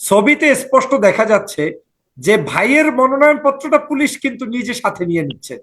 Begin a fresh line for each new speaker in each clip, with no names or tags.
ছবিতে স্পষ্ট দেখা যাচ্ছে যে ভাইয়ের মনোনয়ন পত্রটা পুলিশ কিন্তু নিজে সাথে নিয়ে নিচ্ছে।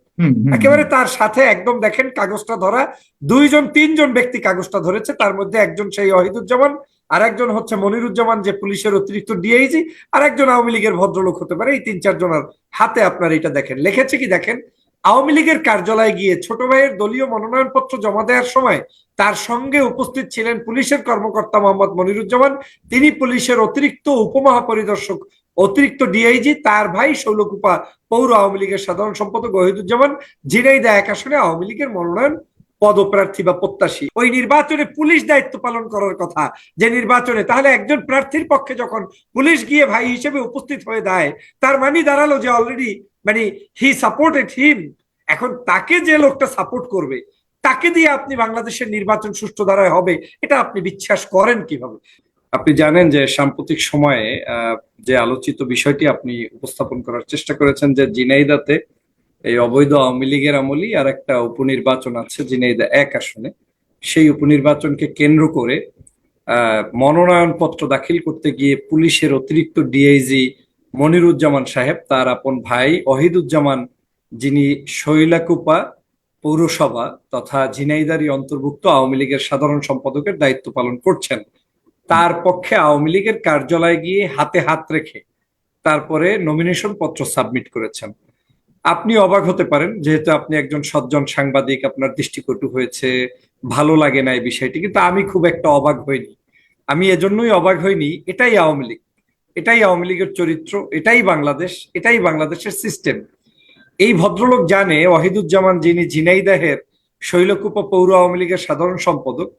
একেবারে তার সাথে একদম দেখেন কাগজটা ধরা দুইজন তিনজন ব্যক্তি কাগজটা ধরেছে তার মধ্যে একজন সেই অহিদুজ্জামান আর একজন হচ্ছে মনিরুজ্জামান যে পুলিশের অতিরিক্ত ডিআইজি আর একজন আওয়ামী লীগের ভদ্রলোক হতে পারে এই তিন চারজনের হাতে আপনার এটা দেখেন। লিখেছে কি দেখেন? আওয়ামী লীগের কার্যালয়ে গিয়ে ছোট ভাইয়ের দলীয় মনোনয়নপত্র জমা দেওয়ার সময় তার সঙ্গে উপস্থিত ছিলেন পুলিশের কর্মকর্তা মোহাম্মদ মনিরুজ্জামান। তিনি পুলিশের অতিরিক্ত উপমহাপরিদর্শক, অতিরিক্ত ডিআইজি, তার ভাই শৈলকুপা পৌর আওয়ামী লীগের সাধারণ সম্পাদক ওহিদুজ্জামান ঝিনাইদা এক আসনে আওয়ামী লীগের মনোনয়ন পদপ্রার্থী বা প্রত্যাশী। ওই নির্বাচনে পুলিশ দায়িত্ব পালন করার কথা, যে নির্বাচনে তাহলে একজন প্রার্থীর পক্ষে যখন পুলিশ গিয়ে ভাই হিসেবে উপস্থিত হয়ে দেয় তার মানে দাঁড়াল যে অলরেডি মানে হি সাপোর্টেড হিম এখন তাকে যে লোকটা সাপোর্ট করবে, তাকে দিয়ে আপনি বাংলাদেশের নির্বাচন সুষ্ঠু ধারায় হবে, এটা আপনি বিশ্বাস করেন কীভাবে? আপনি জানেন যে সাম্প্রতিক সময়ে যে আলোচিত বিষয়টি আপনি উপস্থাপন করার চেষ্টা করেছেন যে জিনাইদাতে এই অবৈধ আওয়ামী লীগের আমলি আর একটা উপনির্বাচন আছে, জিনাইদা এক আসনে। সেই উপনির্বাচনকে কেন্দ্র করে মনোনয়নপত্র দাখিল করতে গিয়ে পুলিশের অতিরিক্ত ডিআইজি মনিরুজ্জামান সাহেব, তার আপন ভাই অহিদুজ্জামান যিনি শৈলাকুপা পৌরসভা তথা ঝিনাইদারি অন্তর্ভুক্ত আওয়ামী লীগের সাধারণ সম্পাদকের দায়িত্ব পালন করছেন। তার পক্ষে আওয়ামী লীগের কার্যালয়ে গিয়ে হাতে হাত রেখে তারপরে নমিনেশন পত্র সাবমিট করেছেন। আপনি অবাক হতে পারেন, যেহেতু আপনি একজন সজ্জন সাংবাদিক, আপনার দৃষ্টিকটু হয়েছে, ভালো লাগে না এই বিষয়টি, কিন্তু আমি খুব একটা অবাক হইনি। আমি এজন্যই অবাক হইনি, এটাই আওয়ামী লীগ। এটাই আওয়ামী লীগের চরিত্র, এটাই বাংলাদেশ, এটাই বাংলাদেশের সিস্টেম এই ভদ্রলোক জানে ওয়াহিদুজ্জামান যিনি ঝিনাইদাহের শৈলকুপা পৌর আওয়ামী লীগের সাধারণ সম্পাদক,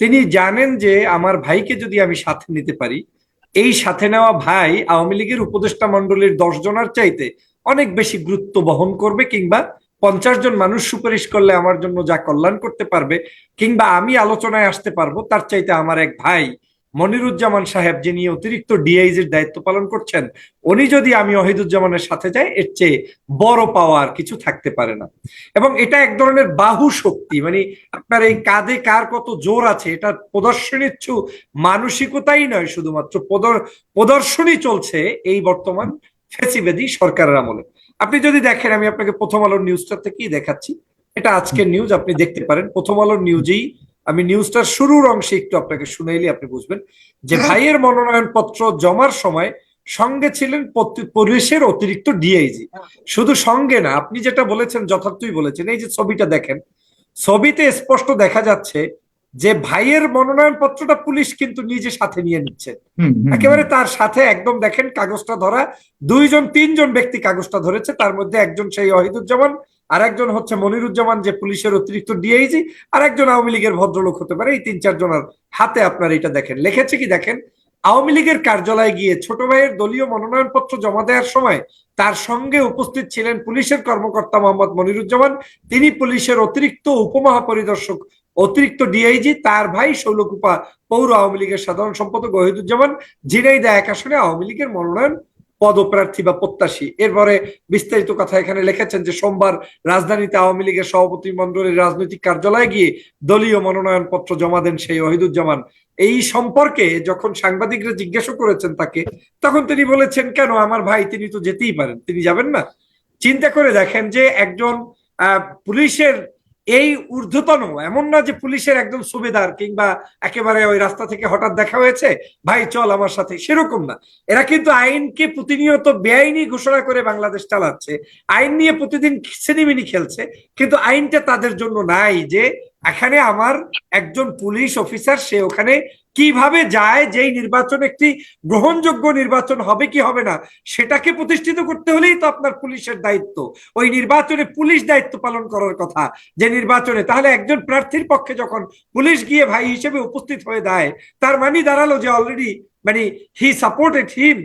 তিনি জানেন যে আমার ভাইকে যদি আমি সাথে নিতে পারি, এই সাথে নেওয়া ভাই আওয়ামী লীগের উপদেষ্টা মন্ডলীর দশ জনের চাইতে অনেক বেশি গুরুত্ব বহন করবে কিংবা পঞ্চাশ জন মানুষ সুপারিশ করলে আমার জন্য যা কল্যাণ করতে পারবে কিংবা আমি আলোচনায় আসতে পারব, তার চাইতে আমার এক ভাই মনিরুজ্জামান সাহেব যিনি অতিরিক্ত ডিআইজির দায়িত্ব পালন করছেন, উনি যদি আমি ওহিদুজ্জামানের সাথে যাই, এর চেয়ে বড় পাওয়ার কিছু থাকতে পারে না। এবং এটা এক ধরনের বাহু শক্তি মানে আপনার এই কাঁধে কার কত জোর আছে, এটা প্রদর্শনীচ্ছু মানসিকতাই নয়, শুধুমাত্র প্রদর- প্রদর্শনী চলছে এই বর্তমান ফেসিবেদি সরকারের আমলে। আপনি যদি দেখেন, আমি আপনাকে প্রথম আলোর নিউজটা থেকেই দেখাচ্ছি। এটা আজকের নিউজ আপনি দেখতে পারেন। প্রথম আলোর নিউজেই আমি নিউজটার শুরুর অংশে একটু আপনাকে শুনাইলে আপনি বুঝবেন যে ভাইয়ের মনোনয়ন পত্র জমার সময় সঙ্গে ছিলেন পুলিশের অতিরিক্ত ডিআইজি শুধু সঙ্গে না আপনি যেটা বলেছেন যথার্থই বলেছেন এই যে ছবিটা দেখেন ছবিতে স্পষ্ট দেখা যাচ্ছে যে ভাইয়ের মনোনয়ন পত্রটা পুলিশ কিন্তু নিজে সাথে নিয়ে নিচ্ছে। একেবারে তার সাথে একদম দেখেন কাগজটা ধরা দুইজন তিনজন ব্যক্তি কাগজটা ধরেছে তার মধ্যে একজন সেই অহিদুজ্জামান আর একজন হচ্ছে মনিরুজ্জামান যে পুলিশের অতিরিক্ত ডিআইজি আর একজন আওয়ামী লীগের ভদ্রলোক হতে পারে এই তিন চারজনের হাতে আপনার এটা দেখেন। লিখেছে কি দেখেন আওয়ামী লীগের কার্যালয়ে গিয়ে ছোট ভাইয়ের দলীয় মনোনয়নপত্র জমা দেওয়ার সময় তার সঙ্গে উপস্থিত ছিলেন পুলিশের কর্মকর্তা মোহাম্মদ মনিরুজ্জামান তিনি পুলিশের অতিরিক্ত উপমহাপরিদর্শক অতিরিক্ত ডিআইজি তার ভাই শৈলকুপা পৌর আওয়ামী লীগের সাধারণ সম্পাদক ওহিদুজ্জামান ঝিনাইদা এক আসনে আওয়ামী লীগের মনোনয়ন পদপ্রার্থী বা প্রত্যাশী। এরপরে বিস্তারিত কথা এখানে লিখেছেন যে সোমবার রাজধানীতে আওয়ামী লীগের সভাপতি মন্ডলীর রাজনৈতিক কার্যালয়ে গিয়ে দলীয় মনোনয়ন পত্র জমা দেন সেই ওহিদুজ্জামান এই সম্পর্কে যখন সাংবাদিকরা জিজ্ঞাসা করেছেন তাকে, তখন তিনি বলেছেন, কেন? আমার ভাই, তিনি তো যেতেই পারেন, তিনি যাবেন না? চিন্তা করে দেখেন যে একজন পুলিশের এই ঊর্ধ্বতন, এমন না যে পুলিশের একদম সুবেদার কিংবা একেবারে ওই রাস্তা থেকে হঠাৎ দেখা হয়েছে, ভাই, চল আমার সাথে। সেরকম না। এরা কিন্তু আইনকে প্রতিনিয়ত বেআইনি ঘোষণা করে বাংলাদেশ চালাচ্ছে। আইন নিয়ে প্রতিদিন সিনেমিনি খেলছে, কিন্তু আইনটা তাদের জন্য নাই যে এখানে আমার একজন পুলিশ অফিসার, সে ওখানে কীভাবে যায়, যেই নির্বাচন একটি গ্রহণযোগ্য নির্বাচন হবে কি হবে না, সেটাকে প্রতিষ্ঠিত করতে হলেই তো আপনার পুলিশের দায়িত্ব। ওই নির্বাচনে পুলিশ দায়িত্ব পালন করার কথা, যে নির্বাচনে। তাহলে একজন প্রার্থীর পক্ষে যখন পুলিশ গিয়ে ভাই হিসেবে উপস্থিত হয়ে দেয় তার মানে দাঁড়াল যে অলরেডি মানে হি সাপোর্টেড হিম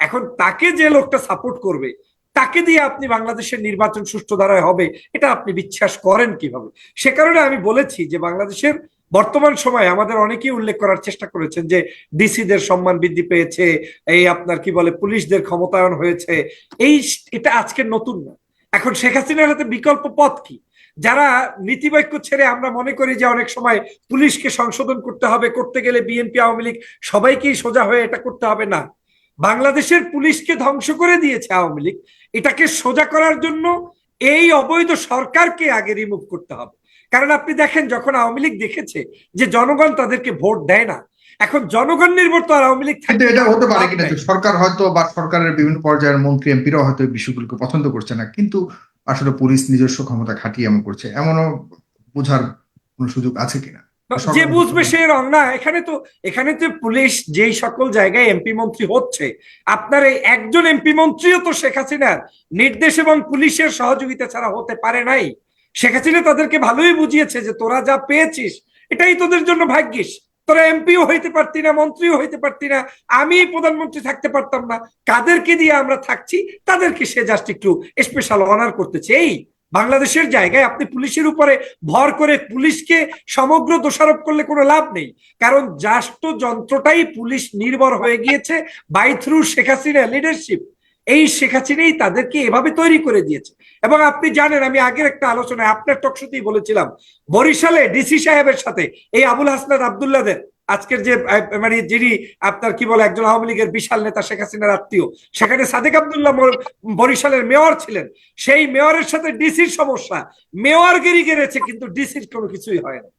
এখন তাকে যে লোকটা সাপোর্ট করবে তাকে দিয়ে আপনি বাংলাদেশের নির্বাচন সুষ্ঠু ধারায় হবে, এটা আপনি বিশ্বাস করেন কীভাবে? সে কারণে আমি বলেছি যে বাংলাদেশের বর্তমান সময়ে আমাদের অনেকেই উল্লেখ করার চেষ্টা করেছেন যে ডিসিদের সম্মান বৃদ্ধি পেয়েছে, এই আপনার কি বলে পুলিশদের ক্ষমতায়ন হয়েছে, এই এটা আজকের নতুন না। এখন শেখ হাসিনার হাতে বিকল্প পথ কি? যারা নীতিবাক্য ছেড়ে আমরা মনে করি যে অনেক সময় পুলিশকে সংশোধন করতে হবে, করতে গেলে বিএনপি, আওয়ামী লীগ সবাইকেই সোজা হয়ে এটা করতে হবে না। বাংলাদেশের পুলিশকে ধ্বংস করে দিয়েছে আওয়ামী লীগ। এটাকে সোজা করার জন্য এই অবৈধ সরকারকে আগে রিমুভ করতে হবে। কারণ আপনি দেখেন যখন আওয়ামী লীগ দেখেছে যে জনগণ তাদেরকে ভোট দেয় না এখন জনগণ নির্ভর তো আর আওয়ামী লীগ
কিন্তু এটা হতে পারে কিনা। সরকার হয়তো বা সরকারের বিভিন্ন পর্যায়ের মন্ত্রী এমপিরাও হয়তো এই বিষয়গুলোকে পছন্দ করছে না কিন্তু আসলে পুলিশ নিজস্ব ক্ষমতা খাটিয়ে এমন করছে। এমনও বোঝার কোনো সুযোগ আছে কিনা?
যে বুঝবে সে রং। না এখানে তো এখানে তো পুলিশ যেই সকল জায়গায় এমপি মন্ত্রী হচ্ছে আপনার এই একজন এমপি মন্ত্রীও তো শেখ হাসিনার নির্দেশ এবং পুলিশের সহযোগিতা ছাড়া হতে পারে নাই। শেখ হাসিনা তাদেরকে ভালোই বুঝিয়েছে যে তোরা যা পেয়েছিস এটাই তোদের জন্য ভাগ্যিস। তোরা এমপিও হইতে পারতি না মন্ত্রীও হইতে পারতি না আমি প্রধানমন্ত্রী থাকতে পারতাম না। কাদেরকে দিয়ে আমরা থাকছি তাদেরকে সে জাস্ট একটু স্পেশাল অনার করতেছে এই বাংলাদেশের জায়গায় আপনি পুলিশের উপরে ভর করে পুলিশকে সমগ্র দোষারোপ করলে কোনো লাভ নেই। কারণ রাষ্ট্র যন্ত্রটাই পুলিশ নির্ভর হয়ে গিয়েছে by through Sheikh Hasina leadership এই শেখ হাসিনাই তাদেরকে এভাবে তৈরি করে দিয়েছে। এবং আপনি জানেন, আমি আগের একটা আলোচনায় আপনার টকশোতেই বলেছিলাম, বরিশালে ডিসি সাহেবের সাথে, এই আবুল হাসনাত আবদুল্লাদের আজকের যে মানে যিনি আপনার কি বলে একজন আওয়ামী লীগের বিশাল নেতা শেখ হাসিনার আত্মীয়, সেখানে সাদেক আবদুল্লাহ বরিশালের মেয়র ছিলেন। সেই মেয়রের সাথে ডিসির সমস্যা। মেয়র গেরি গেড়েছে, কিন্তু ডিসির কোনো কিছুই হয় না।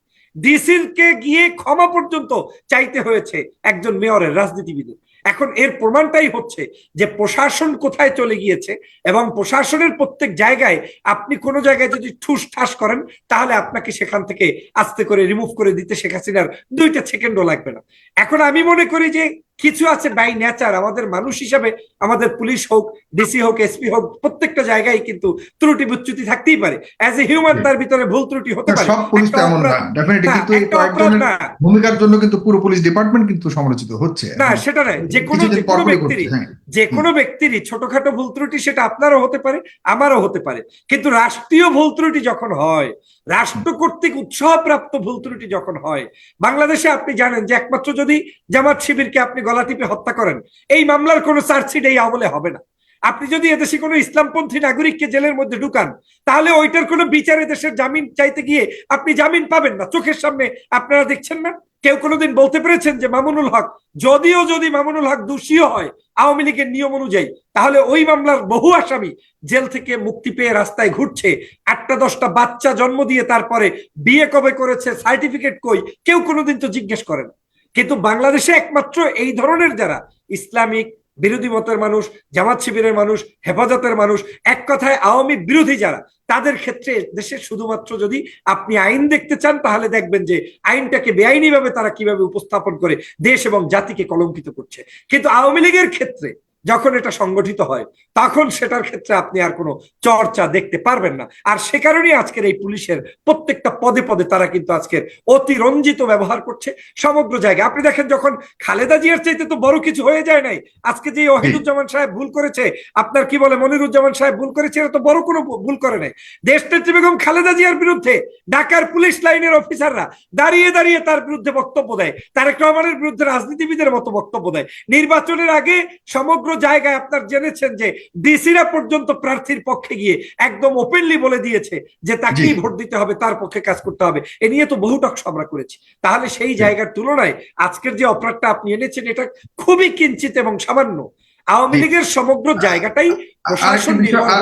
ডিসির কে গিয়ে ক্ষমা পর্যন্ত চাইতে হয়েছে একজন মেয়রের রাজনীতিবিদের। এখন এর প্রমাণটাই হচ্ছে যে প্রশাসন কোথায় চলে গিয়েছে এবং প্রশাসনের প্রত্যেক জায়গায় আপনি কোন জায়গায় যদি ঠুস ঠাস করেন, তাহলে আপনাকে সেখান থেকে আস্তে করে রিমুভ করে দিতে শেখ হাসিনার দুইটা সেকেন্ডও লাগবে না। এখন আমি মনে করি যে কিছু আছে বাই নেচার আমাদের মানুষ হিসাবে আমাদের পুলিশ হোক ডিসি হোক এসপি হোক প্রত্যেকটা জায়গায় কিন্তু ত্রুটি বিচ্যুতি থাকতেই পারে। অ্যাজ এ হিউম্যান তার ভিতরে ভুল ত্রুটি হতে পারে।
সব পুলিশ তো এমন না। ডেফিনেটলি কিন্তু এই কয়েকজনের ভূমিকার জন্য কিন্তু পুরো পুলিশ ডিপার্টমেন্ট কিন্তু সমালোচিত হচ্ছে।
না সেটা নয়। যে কোনো যে কোনো ব্যক্তিরই
হ্যাঁ।
যে কোনো ব্যক্তিরই ছোটখাটো ভুল ত্রুটি সেটা আপনারও হতে পারে আমারও হতে পারে। কিন্তু রাষ্ট্রীয় ভুল ত্রুটি যখন হয় রাষ্ট্র কর্তৃক উৎসাহপ্রাপ্ত ভুল ত্রুটি যখন হয়, বাংলাদেশে আপনি জানেন যে একমাত্র যদি জামাত শিবিরকে আপনি গলা টিপে হত্যা করেন, এই মামলার কোনো চার্জশিট এই আমলে হবে না। আপনি যদি এদেশে কোনো ইসলামপন্থী নাগরিককে জেলের মধ্যে ঢুকান, তাহলে ওইটার কোনো বিচারে দেশের জামিন চাইতে গিয়ে আপনি জামিন পাবেন না। চোখের সামনে আপনারা দেখছেন না? কেউ কোনোদিন বলতে পেরেছেন যে মামুনুল হক, যদিও যদি মামুনুল হক দোষীও হয় আওয়ামী লীগের নিয়ম অনুযায়ী, তাহলে ওই মামলার বহু আসামি জেল থেকে মুক্তি পেয়ে রাস্তায় ঘুরছে। আটটা দশটা বাচ্চা জন্ম দিয়ে তারপরে বিয়ে কবে করেছে, সার্টিফিকেট কই, কেউ কোনোদিন তো জিজ্ঞেস করেন। কিন্তু বাংলাদেশে একমাত্র এই ধরনের যারা ইসলামিক বিরোধী মতের মানুষ, জামাত শিবিরের মানুষ, হেফাজতের মানুষ, এক কথায় আওয়ামী বিরোধী যারা, তাদের ক্ষেত্রে দেশে শুধুমাত্র যদি আপনি আইন দেখতে চান, তাহলে দেখবেন যে আইনটাকে বেআইনি ভাবে তারা কীভাবে উপস্থাপন করে দেশ এবং জাতিকে কলঙ্কিত করছে। কিন্তু আওয়ামী লীগের ক্ষেত্রে যখন এটা সংগঠিত হয়, তখন সেটার ক্ষেত্রে আপনি আর কোনো চর্চা দেখতে পারবেন না। আর সে কারণেই আজকের এই পুলিশের প্রত্যেকটা পদে পদে তারা কিন্তু আজকের অতিরঞ্জিত ব্যবহার করছে সমগ্র জায়গায়। আপনি দেখেন যখন খালেদা জিয়ার চাইতে তো বড় কিছু হয়ে যায় নাই, আজকে যে ওহিদুজ্জামান সাহেব ভুল করেছে, আপনার কি বলে মনিরুজ্জামান সাহেব ভুল করেছে এটা তো বড় কোনো ভুল করে নাই। দেশ নেত্রী বেগম খালেদা জিয়ার বিরুদ্ধে ঢাকার পুলিশ লাইনের অফিসাররা দাঁড়িয়ে দাঁড়িয়ে তার বিরুদ্ধে বক্তব্য দেয়, তারেক রহমানের বিরুদ্ধে রাজনীতিবিদের মতো বক্তব্য দেয়। নির্বাচনের আগে সমগ্র জায়গায় আপনার জেনেছেন যে ডিসিরা পর্যন্ত প্রার্থীর পক্ষে গিয়ে একদম ওপেনলি বলে দিয়েছে যে তাকেই ভোট দিতে হবে তার পক্ষে কাজ করতে হবে। এ নিয়ে তো বহু টকস আমরা করেছি। তাহলে সেই জায়গার তুলনায় আজকের যে অপরাধটা আপনি এনেছেন এটা খুবই কিঞ্চিত এবং সামান্য। আওয়ামী লীগের সমগ্র জায়গাটাই প্রশাসন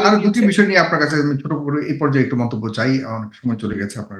আর দুটি বিষয় নিয়ে আপনার কাছে ছোট করে এই পর্যায়ে একটু মন্তব্য চাই। অনেক সময় চলে গেছে আপনার